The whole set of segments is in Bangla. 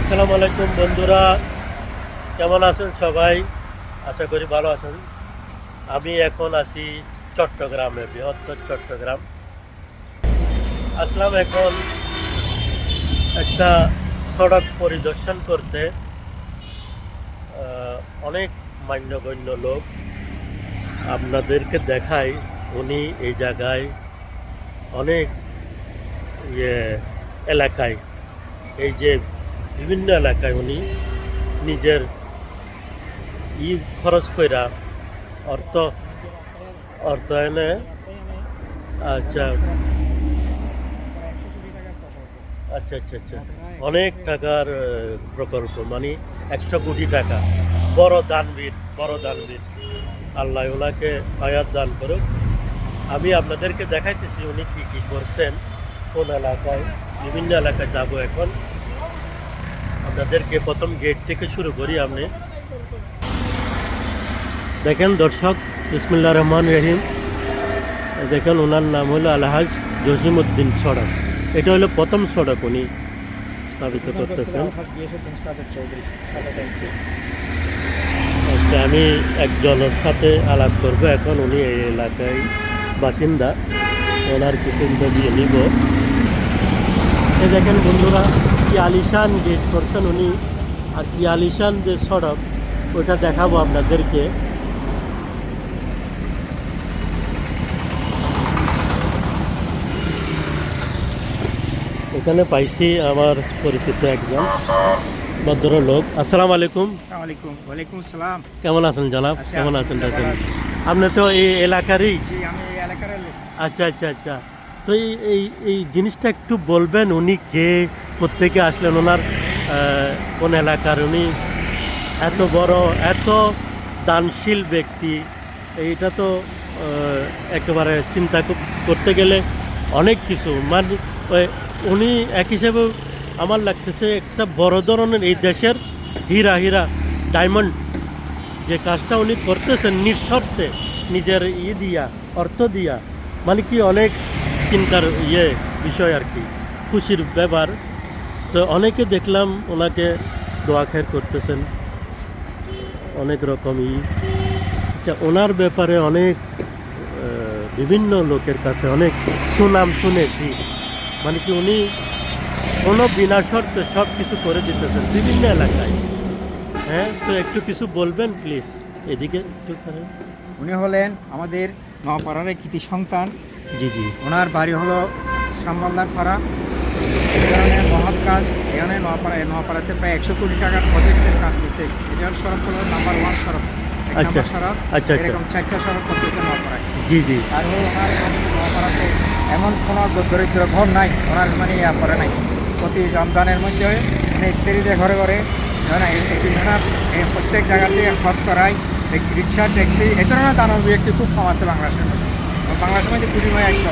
আসসালামু আলাইকুম বন্ধুরা, কেমন আছেন সবাই? আশা করি ভালো আছেন। আমি এখন আছি চট্টগ্রামে, বৃহত্তর চট্টগ্রাম। আসলাম এখন একটা সড়ক পরিদর্শন করতে। অনেক মান্যগণ্য লোক আপনাদেরকে দেখাই, উনি এই জায়গায় অনেক ইয়ে এলাকায়, এই যে বিভিন্ন এলাকায় উনি নিজের ই খরচ কইরা অর্থ, অর্থায়নে আচ্ছা। আচ্ছা আচ্ছা আচ্ছা। অনেক টাকার প্রকল্প মানে একশো কোটি টাকা। বড় দানবীর বড় দানবীর। আল্লাহ ওনাকে আয়াত দান করুক। আমি আপনাদেরকে দেখাইতেছি উনি কী কী করছেন, কোন এলাকায়, বিভিন্ন এলাকায় যাব এখন। আপনাদেরকে প্রথম গেট থেকে শুরু করি আপনি দেখেন দর্শক বিসমুল্লাহ রহমান রহিম। দেখেন ওনার নাম হলো আলহাজ জসিমউদ্দিন সড়ক। এটা হলো প্রথম সড়ক উনি স্থাপিত করতেছেন। আচ্ছা আমি একজনের সাথে আলাপ করব। এখন উনি এই এলাকায় বাসিন্দা। ওনার কিছু ইন্টারভিউ নিব। এই দেখেন বন্ধুরা কি আলিশান গেট করছেন উনি আর কি আলিশান যে সড়ক ওটা দেখাবো আপনাদেরকে। এখানে পাইছি আমার পরিচিত একজন ভদ্রলোক। আসসালামু আলাইকুম। আসসালামাইকুম ওয়ালাইকুম আসসালাম কেমন আছেন জনাব? কেমন আছেন আলহামদুলিল্লাহ, আপনি তো এই এলাকারই? আচ্ছা আচ্ছা আচ্ছা। তো এই এই জিনিসটা একটু বলবেন উনি কে? কোথেকে আসলেন ওনার কোন এলাকার উনি। এত বড়, এত দানশীল ব্যক্তি, এইটা তো একেবারে চিন্তা করতে গেলে অনেক কিছু। মানে উনি এক হিসেবে আমার লাগতেছে একটা বড় ধরনের এই দেশের হীরা হীরা ডায়মন্ড যে কাজটা উনি করতেছেন নিঃশর্তে, নিজের ই দিয়া, অর্থ দিয়া মানে কি অনেক চিন্তার ইয়ে বিষয় আর কি। খুশির ব্যাপার। তো অনেকে দেখলাম ওনাকে দোয়া খের করতেছেন। অনেক রকম ই আচ্ছা ওনার ব্যাপারে অনেক বিভিন্ন লোকের কাছে অনেক সুনাম শুনেছি। মানে কি উনি কোনো বিনা শর্তে সব কিছু করে দিতেছেন বিভিন্ন এলাকায়। হ্যাঁ তো একটু কিছু বলবেন প্লিজ এদিকে একটু। উনি হলেন আমাদের নপাড়ার কৃতি সন্তান। জি জি। ওনার বাড়ি হলো শ্যামবান্দার পাড়া এখানে মহৎ কাজ এখানে নপাড়া নপাড়াতে প্রায় একশো কোটি টাকার প্রজেক্টের কাজ দিচ্ছে এটার সড়ক হলো নাম্বার ওয়ান সড়ক। আচ্ছা, সড়ক। আচ্ছা, আচ্ছা। এরকম চারটা সড়ক করতেছে নপাড়ায় জি জি। আর হলো ওনার এমন কোনো দরিদ্র ঘর নাই ওনার মানে ইয়া করে নাই। প্রতি রমজানের মধ্যে মানে ইত্যাদিতে ঘরে ঘরে প্রত্যেক জায়গাতে খরচ করায় রিক্সা ট্যাক্সি এই ধরনের দানব ব্যক্তি খুব কম আছে বাংলাদেশের মধ্যে। বাংলাদেশের মধ্যে কুড়ি নয় একশো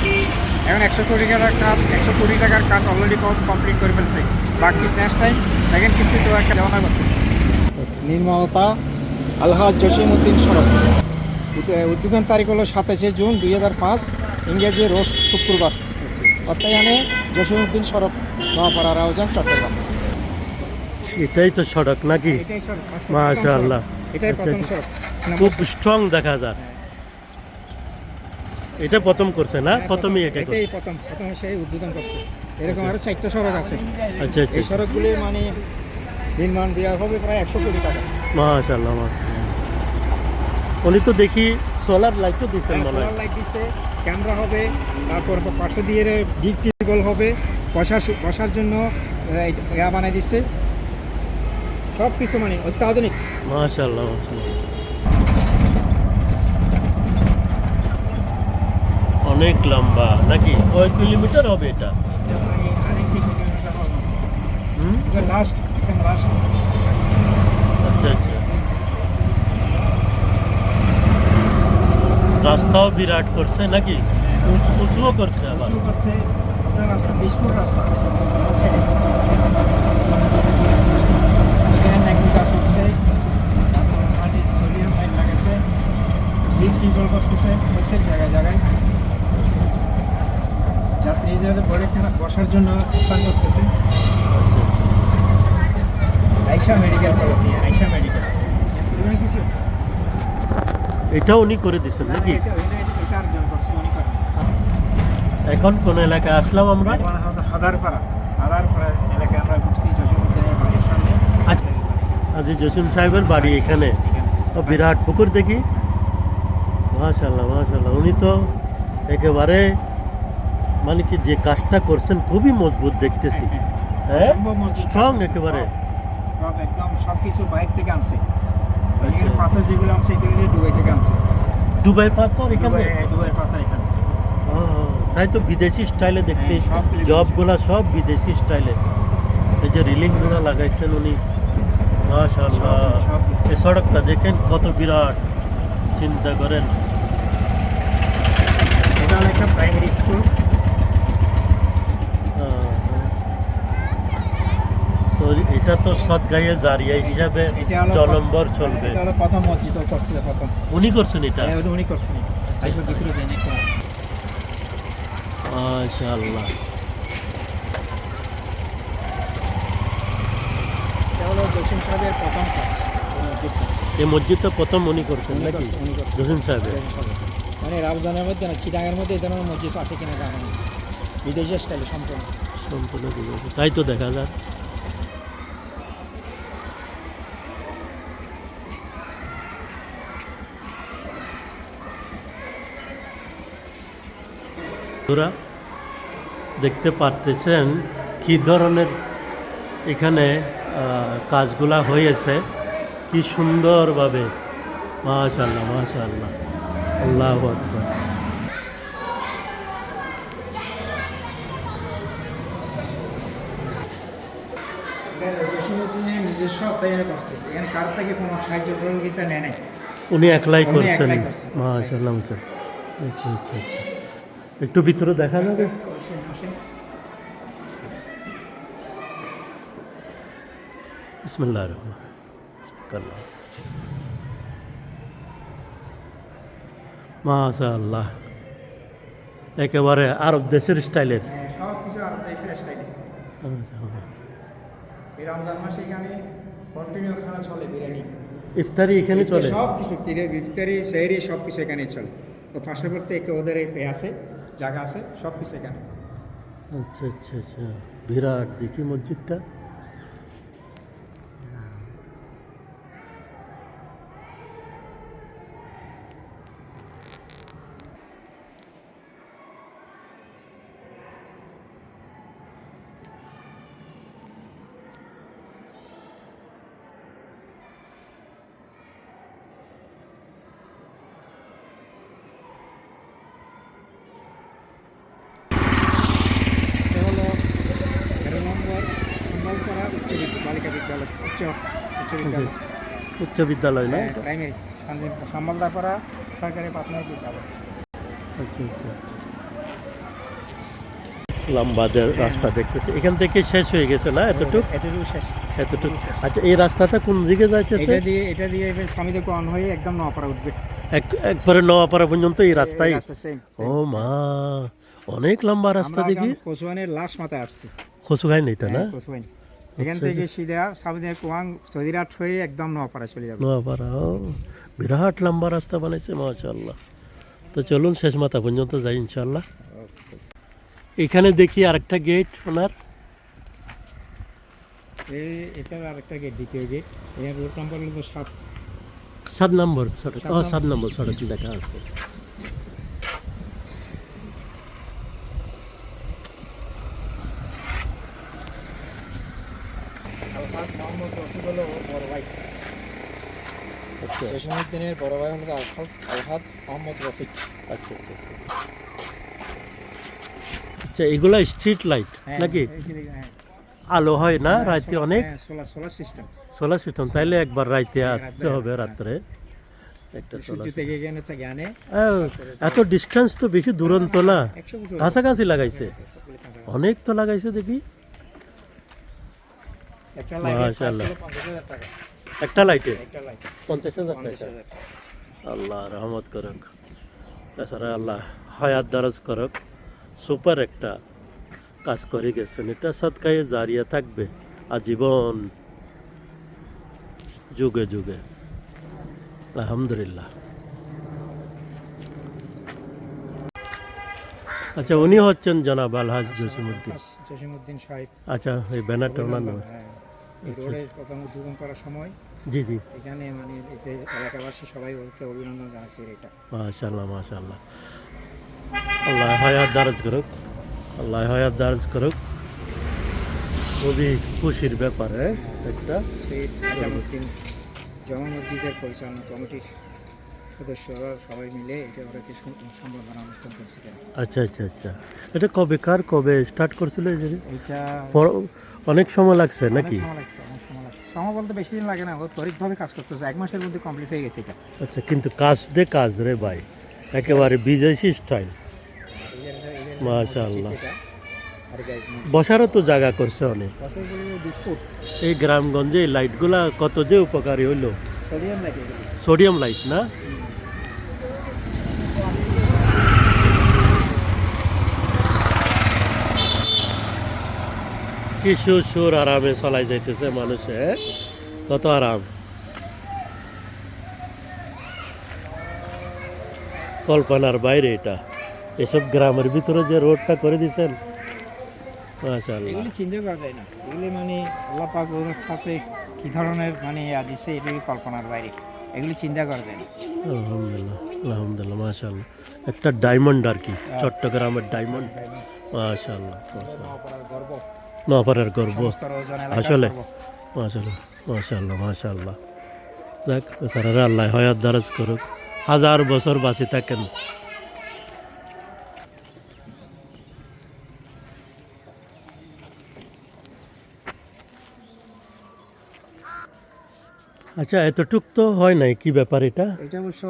এখন একশো কোটি টাকার কাজ একশো কোটি টাকার কাজ অলরেডি কমপ্লিট করে ফেলছে। বাকি নেক্সট টাইম সেকেন্ড কিস্তিতেও একটা জমা করতেছে। নির্মতা আলহাজ জসিমউদ্দিন সড়ক উদ- উদ্বোধন তারিখ হলো সাতাশে জুন দুই হাজার পাঁচ ইংরেজি রোজ শুক্রবার। অত্যায়নে জসিমউদ্দিন সড়ক নোয়াপাড়া রাউজান চট্টগ্রাম। এটাই তো সড়ক নাকি? মাশাআল্লাহ। এটাই আচ্ছা, প্রথম আচ্ছা। সড়ক। খুব স্ট্রং দেখা যায়। এটা প্রথম করছে না? প্রথমই এটা এটাই প্রথম প্রথম সেই উদ্বোধন করছে। এরকম আরও চারটা সড়ক আছে। আচ্ছা আচ্ছা। এই সড়কগুলি মানে নির্মাণ দেওয়া হবে প্রায় একশো কোটি টাকা। মাশাআল্লাহ উনি তো দেখি সোলার লাইটও দিচ্ছেন মনে সোলার লাইট দিচ্ছে ক্যামেরা হবে তারপর পাশে দিয়ে ডিগ টিবল হবে বসার বসার জন্য ইয়া বানাই দিচ্ছে। সব কিছু মানে অত্যাধুনিক। মাশাআল্লাহ মাশাআল্লাহ। অনেক লম্বা। নাকি কয় কিলোমিটার হবে এটা? হুম? লাস্ট লাস্ট আচ্ছা আচ্ছা। রাস্তাও বিরাট করছে নাকি? উঁচু- উঁচুও করছে আবার। শুরু করছে আপনার রাস্তা বিশ ফুট রাস্তা। মাঝখানে। এখানে নাকি গাছ উঠছে তারপর মাটি সোডিয়াম পাইপ লাগাইছে ডিপ টিউবওয়েল করতেছে প্রত্যেক জায়গায় জায়গায়। যাত্রীদের বড় এখানে বসার জন্য স্থান করতেছে আইসা মেডিকেল কলেজ আইসা মেডিকেল কিছু এটা উনি করে দিচ্ছেন নাকি? এখন কোন এলাকায় আসলাম আমরা? হাদারপাড়া। হাদারপাড়া এলাকায় আমরা ঘুরছি জসীমউদ্দিনের বাড়ির সামনে। আচ্ছা। জসিম সাহেবের বাড়ি এখানে। বিরাট পুকুর দেখি। মাশাল্লাহ মাশাল্লাহ উনি তো একেবারে মানে কি যে কাজটা করছেন খুবই মজবুত দেখতেছি। হ্যাঁ? স্ট্রং একেবারে। সব একদম সব কিছু বাইরে থেকে আনছে। আচ্ছা। পাথর যেগুলো আনছে এগুলো দুবাই থেকে আনছে। দুবাই পাথর এখানে? দুবাই পাথর এখানে। তাই তো বিদেশি স্টাইলে দেখছি। হ্যাঁ, জবগুলা সব বিদেশি স্টাইলে। এই যে রিলিংগুলো লাগাইছেন উনি। মাশাল্লাহ। এই সড়কটা দেখেন কত বিরাট। চিন্তা করেন। এটা একটা প্রাইমারি স্কুল আহ, তো এটা তো সৎগায়ে জারিয়া হিসাবে জলম্বর চলবে। প্রথম মসজিদ ও করছিল প্রথম। উনি করছেন এটা? হ্যাঁ, উনি করছেন মাশাআল্লাহ। জসিম সাহেবের প্রথম এই মসজিদটা। প্রথম উনি করছেন উনি নাকি? করছেন, জসিম সাহেবের। মানে রামজানের মধ্যে না চিটাঙের মধ্যে এই ধরনের মসজিদ আছে কিনা জানা নেই বিদেশি স্টাইলে সম্পূর্ণ। সম্পূর্ণ তাই তো দেখা যায় বন্ধুরা দেখতে পারতেছেন কি ধরনের এখানে কাজগুলা হয়েছে। কি সুন্দরভাবে। মাশাল্লাহ মাশাল্লাহ আল্লাহ আকবর। উনি একলাই করছেন। মাশাল্লাহ। আচ্ছা আচ্ছা আচ্ছা। একটু ভিতরে দেখা যাবে। বিসমুল্লাহ রহমান একেবারে আরব দেশের স্টাইলের। হ্যাঁ, সব কিছু আর দেশের স্টাইলে। এই রমজান মাসে এখানে কন্টিনিউ খানা চলে বিরিয়ানি। ইফতারি এখানে চলে? সব কিছু ইফতারি সেহরি সব কিছু এখানে চলে। ও পার্শ্ববর্তী একে ওদের আছে জায়গা আছে? সব কিছু এখানে। আচ্ছা আচ্ছা আচ্ছা। বিরাট দেখি মসজিদটা এটা হলো তেরো নম্বর সম্বলপাড়া উচ্চ বিদ্যা- বালিকা বিদ্যালয় উচ্চ বিদ্যালয়। না হ্যাঁ, প্রাইমারি সম্বলদাপাড়া সরকারি প্রাথমিক বিদ্যালয়। আচ্ছা আচ্ছা। রাস্তা দেখতেছে এখান থেকে শেষ হয়ে গেছে না এতটুক? এতটুকু শেষ। এতটুক। আচ্ছা এই রাস্তাটা কোন দিকে যাইতেছে? এটা দিয়ে এটা দিয়ে স্বামীদের অন হয়ে একদম নপাড়া উঠবে। এক একবারে নোয়াপাড়া পর্যন্ত এই রাস্তায় এই ও মা অনেক লম্বা রাস্তা দেখি। লাশ মাথায় আসছি। খসু না এটা না? হ্যাঁ, কচুয়ানি এখান আচ্ছা, থেকে সিধা স্বামীদের কুয়াং হয়ে একদম নপাড়া চলে যাবে। নোয়াপাড়া ও বিরাট লম্বা রাস্তা বানাইছে মাশাল্লাহ তো চলুন শেষ মাথা পর্যন্ত যাই ইনশাল্লাহ এখানে দেখি আরেকটা গেট ওনার। এই এটা আরেকটা গেট দ্বিতীয় গেট। এখানে রোড নাম্বার হলো সাত। সাত নম্বর সড়ক ও। সাত নম্বর সড়ক দেখা আছে আলহাজ মোহাম্মদ রফিক হলো বড় ভাই আচ্ছা। বড় ভাই হলো আলহাজ আলহাজ মোহাম্মদ রফিক। আচ্ছা আচ্ছা আচ্ছা। আচ্ছা এগুলা স্ট্রিট লাইট হ্যাঁ, নাকি? হ্যাঁ। আলো হয় না হ্যাঁ, রাতে অনেক? solar- solar সোলার সিস্টেম তাইলে একবার রাইতে আসতে হবে। রাত্রে। একটা সোলার এত ডিস্টেন্স তো বেশি দূরন্ত না। কাছাকাছি লাগাইছে। অনেক তো লাগাইছে দেখি। একটা লাইটের price মাশাআল্লাহ। হলো 50,000 টাকা। একটা লাইটে পঞ্চাশ হাজার টাকা। আল্লাহ রহমত করুক। তাছাড়া আল্লাহ হায়াত দারাজ করক। সুপার একটা কাজ করে গেছেন। এটা সৎকায়ে জারিয়া থাকবে আজীবন। যুগে যুগে। আলহামদুলিল্লাহ। আচ্ছা উনি হচ্ছেন জনাব আলহাজ জসিমুদ্দিন জসিমুদ্দিন সাহেব। আচ্ছা এই ব্যানারটা ওনার নাম। হ্যাঁ, এই রোডের প্রথম উদ্বোধন করার সময় জি জি। এখানে মানে এতে এলাকাবাসী সবাই ওকে অভিনন্দন জানাচ্ছে এটা। মাশাল্লাহ মাশাল্লাহ আল্লাহ হায়াত দারাজ করুক আল্লাহ হায়াত দারাজ করুক। খুবই খুশির ব্যাপার হ্যাঁ একটা। সেই আজামুদ্দিন জমা মসজিদের পরিচালনা কমিটির সদস্যরা সবাই মিলে এটা ওরাকে সম- সম্বর্ধনা অনুষ্ঠান করেছিলেন আচ্ছা আচ্ছা আচ্ছা। এটা কবে কার কবে স্টার্ট করছিল জিনিস অনেক সময় লাগছে নাকি? অনেক সময় লাগছে। সময় বলতে বেশি দিন লাগে না ও কাজ করতেছে। এক মাসের মধ্যে কমপ্লিট হয়ে গেছে এটা। আচ্ছা কিন্তু কাজ দে কাজ রে ভাই। একেবারে বিদেশি স্টাইল মাশাআল্লাহ। বসারও তো জায়গা করছে অনেক। এই গ্রামগঞ্জে এই লাইটগুলা কত যে উপকারী হইল। সোডিয়াম লাইট না? কি সুর সুর আরামে চলাই যাইতেছে মানুষে কত আরাম। কল্পনার বাইরে এটা। এসব গ্রামের ভিতরে যে রোডটা করে দিছেন এগুলি চিন্তা করা যায় না। এগুলি মানে আল্লাহ পাক কাছে কি ধরনের মানে ইয়া দিছে এগুলি কল্পনার বাইরে। এগুলি চিন্তা করা যায় না। আলহামদুলিল্লাহ আলহামদুলিল্লাহ মাশাআল্লাহ। একটা ডায়মন্ড আর কি চট্টগ্রামের ডায়মন্ড। মাশাআল্লাহ মাশাআল্লাহ। রোজন এলাকার আসলে? গর্ব। মাশাআল্লাহ মাশাআল্লাহ মাশাআল্লাহ। দেখ বেচারারা আল্লাহ হয়াত দারাজ করুক। হাজার বছর বাঁচি থাকেন। আচ্ছা এতটুক তো হয় নাই কি ব্যাপার এটা? এটা অবশ্য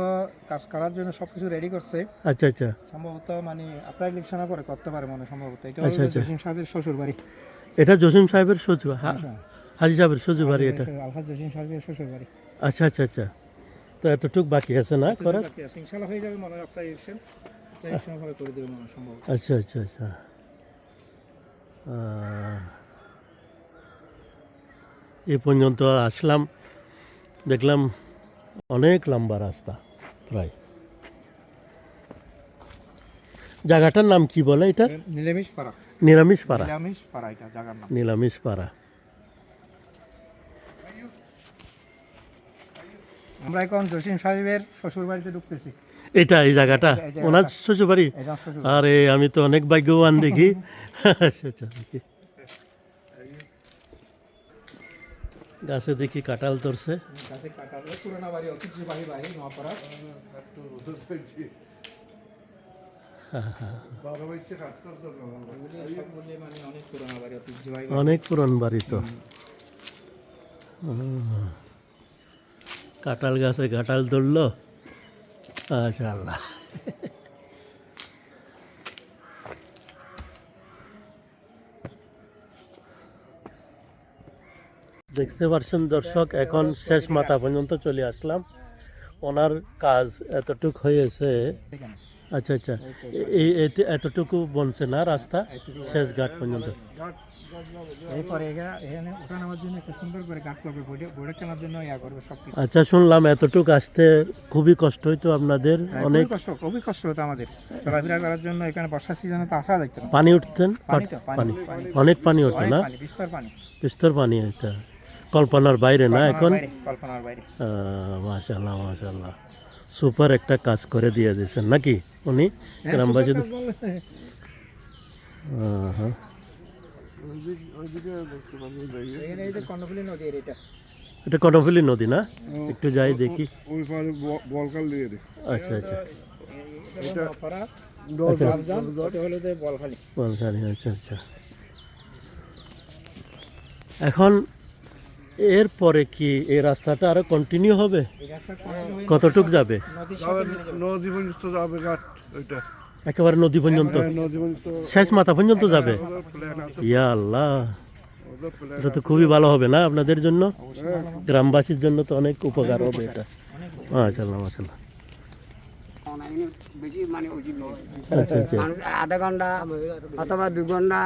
কাজ করার জন্য সবকিছু রেডি করছে। আচ্ছা আচ্ছা। সম্ভবত মানে আপনার ইলেকশন করে করতে পারে মনে সম্ভবত। এটা আচ্ছা, আচ্ছা। শ্বশুর বাড়ি এটা জসিম সাহেবের শ্বশুর হাজি সাহেবের শ্বশুর বাড়ি এটা। জসিম সাহেবের শ্বশুর বাড়ি। আচ্ছা আচ্ছা আচ্ছা। তো এতটুক বাকি আছে না করার? হয়ে যাবে মনে আপনার ইলেকশন ইলেকশন ভাবে করে দেবে মনে হয় আচ্ছা আচ্ছা আচ্ছা। এ পর্যন্ত আসলাম। দেখলাম অনেক লম্বা রাস্তা প্রায়। জায়গাটার নাম কি বলে এটা? নিরামিষ পাড়া। নিরামিষ পাড়া। নিরামিষ পাড়া এটা জায়গার নাম। নিরামিষ পাড়া। আমরা এখন জসিম সাহেবের শ্বশুর বাড়িতে ঢুকতেছি। এটা এই জায়গাটা? ওনার শ্বশুর বাড়ি আরে আমি তো অনেক ভাগ্যবান দেখি। গাছে দেখি কাঁঠাল ধরছে। পুরোনো বাড়ি বাড়ি বাড়ি বাড়ি। অনেক পুরান বাড়ি তো। কাঁঠাল গাছে কাঁঠাল ধরলো আচ্ছা আল্লাহ দেখতে পারছেন দর্শক, এখন শেষ মাথা পর্যন্ত চলে আসলাম ওনার কাজ এতটুক হয়েছে। আচ্ছা আচ্ছা। এই এতে- এতটুকু বনছে না রাস্তা শেষ ঘাট পর্যন্ত। আচ্ছা শুনলাম এতটুকু আসতে খুবই কষ্ট হইতো আপনাদের হ্যাঁ, অনেক খুবই কষ্ট খুবই কষ্ট হতো আমাদের। চলাফেরা করার জন্য এখানে বর্ষার সিজনে তো আসা যাইতো পানি উঠতেন? পানি। অনেক পানি হতো না? বিস্তর পানি। বিস্তর পানি হইতো। কল্পনার বাইরে না এখন? বাইরে, কল্পনার বাইরে। মাশাল্লাহ মাশাল্লাহ সুপার একটা কাজ করে দিয়ে দিয়েছেন নাকি? উনি হ্যাঁ, গ্রামবাসী। সুন্দর কাজ বললে- হ্যাঁ এখানে এই যে কর্ণফুলী নদী এটা এটা কর্ণফুলী নদী না? একটু যাই দেখি। আচ্ছা আচ্ছা। আচ্ছা। বলখালি। আচ্ছা আচ্ছা। এখন এরপরে কি এই রাস্তাটা আরও কন্টিনিউ হবে? কতটুক যাবে। নদী পর্যন্ত যাবে ঘাট। ওইটা। একেবারে নদী পর্যন্ত নদী পর্যন্ত শেষ মাথা পর্যন্ত যাবে? ইয়া আল্লাহ। এটা তো খুবই ভালো হবে না আপনাদের জন্য? গ্রামবাসীর জন্য তো অনেক উপকার হবে এটা। মাশাল্লাহ মাশাল্লাহ মানে আচ্ছা। আচ্ছা আধা ঘণ্টা অথবা দু ঘণ্টা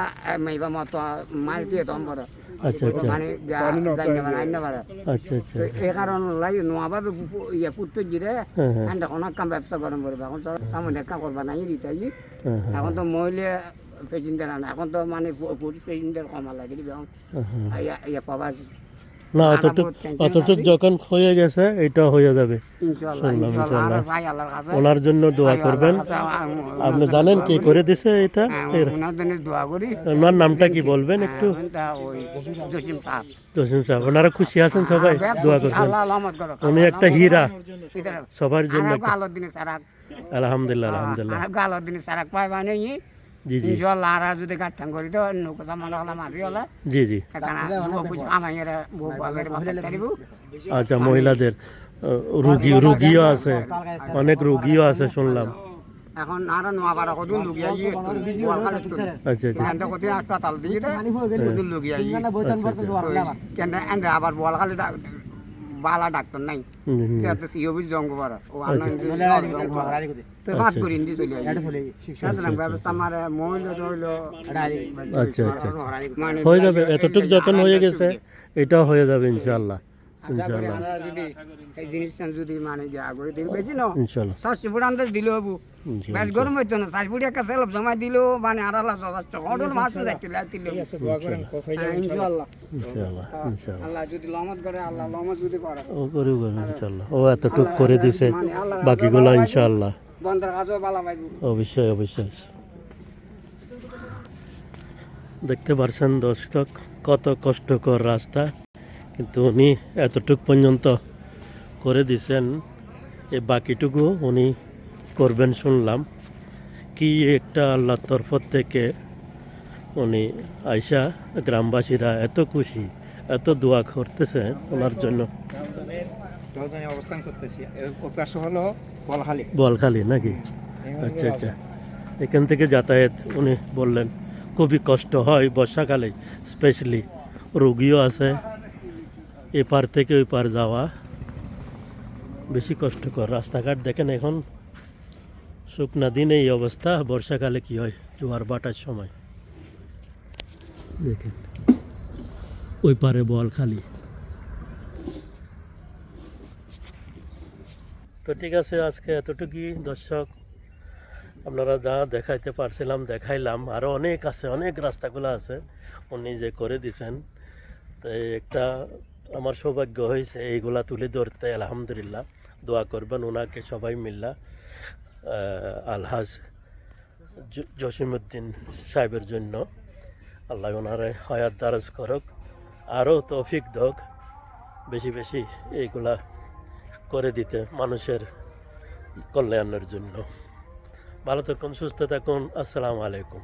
মাইবা মতো মার দিয়ে তখন পরে আচ্ছা আচ্ছা। মানে যা- পানি না যাইতে পারে, আইতে পারে। আচ্ছা আচ্ছা। এই কারণে লাই নোয়াভাবে ইয়ে পুত্র জিরে হ্যাঁ হ্যাঁ। আন্ডা কোনো কাম ব্যবসা গরম করবে এখন সব করবা নাই রিতাই হ্যাঁ এখন তো মহিলা পেশেন্টের আনে এখন তো মানে পুরুষ পেশেন্টের কমা হ্যাঁ। ইয়া ইয়া পাবা না অতটুক অতটুক যখন হয়ে গেছে এটা হয়ে যাবে। ওনার জন্য দোয়া করবেন। আপনি জানেন কে করে। দিছে এটা হ্যাঁ, ওনার নামটা কি বলবেন একটু? হ্যাঁ, ওই জসিম সাহেব। ওনারা খুশি আছেন সবাই? হ্যাঁ, দোয়া করছেন। উনি একটা হীরা। সবার জন্য একটা- আলহামদুলিল্লাহ আলহামদুলিল্লাহ। আনা গালো দিনে সারাক পাই ই জি জি। ইনশাআল্লাহ আর যদি গাঠাং করি তো নৌকা সামান হলা মাঝি হলা জি জি। কারণ বুয়া বুঝ আমায় এর বউ বাবের মাথা তারিবু আচ্ছা মহিলাদের রুগী রুগীও আছে অনেক রুগীও আছে শুনলাম। এখন আর নোয়াবার কদুন লুগিয়া ই বল খালে তো আচ্ছা আচ্ছা। হাসপাতাল দিয়ে দে কদুন ই কেন এন্ড আবার বল খালে বালা ডাক্তার নাই। তাতে সিওবি ও আনন্দ বাদ করি ইন্দি চলে সাধারণ ব্যবস্থা মারে মহিলা রইল আচ্ছা আচ্ছা আচ্ছা। মানে হয়ে যাবে এতটুক যখন হয়ে গেছে এটা হয়ে যাবে ইনশাআল্লাহ ইনশাআল্লাহ। এই জিনিসটা যদি মানে যা করে দিন বেশি না ইনশাআল্লাহ সাতশো ফুট আন্দাজ দিলে হব। বেশ গরম হইতো না সাত ফুট একটা সেলফ জমা দিলেও মানে আর আল্লাহ যথেষ্ট অডল মাছ দেখতে ইনশাল্লাহ। ইনশাআল্লাহ আল্লাহ যদি লমত করে আল্লাহ লমত যদি করে। ও করিব ইনশাআল্লাহ ও এতটুক করে দিছে বাকিগুলো ইনশাআল্লাহ বন্ধের কাজও ভালো পাইব। অবশ্যই অবশ্যই। দেখতে পারছেন দর্শক কত কষ্টকর রাস্তা কিন্তু উনি এতটুক পর্যন্ত করে দিছেন এ বাকিটুকু উনি করবেন শুনলাম। কি একটা আল্লাহর তরফ থেকে উনি আইসা গ্রামবাসীরা এত খুশি এত দোয়া করতেছে ওনার জন্য। অবস্থান করতেছি। হলো বলখালি। বলখালি নাকি? আচ্ছা আচ্ছা। এখান থেকে যাতায়াত উনি বললেন খুবই কষ্ট হয় বর্ষাকালে স্পেশালি রোগীও আছে এপার থেকে ওই পার যাওয়া। বেশি কষ্টকর। রাস্তাঘাট দেখেন এখন, শুকনা দিনে এই অবস্থা, বর্ষাকালে কি হয়? জোয়ার বাটার সময়। দেখেন, ওই পারে বল খালি। তো ঠিক আছে, আজকে এতটুকুই। দর্শক, আপনারা যা দেখাইতে পারছিলাম, দেখাইলাম। আরও অনেক আছে, অনেক রাস্তাগুলো আছে। উনি যে করে দিছেন। তো একটা আমার সৌভাগ্য হয়েছে, এইগুলা তুলে ধরতে, আলহামদুলিল্লাহ। দোয়া করবেন ওনাকে সবাই মিল্লা আলহাজ জসিমুদ্দিন সাহেবের জন্য। আল্লাহ ওনারে হয়াত দারাজ করক, আরও তৌফিক দক, বেশি বেশি এইগুলা করে দিতে মানুষের কল্যাণের জন্য। ভালো থাকুন, সুস্থ থাকুন, আসসালামু আলাইকুম।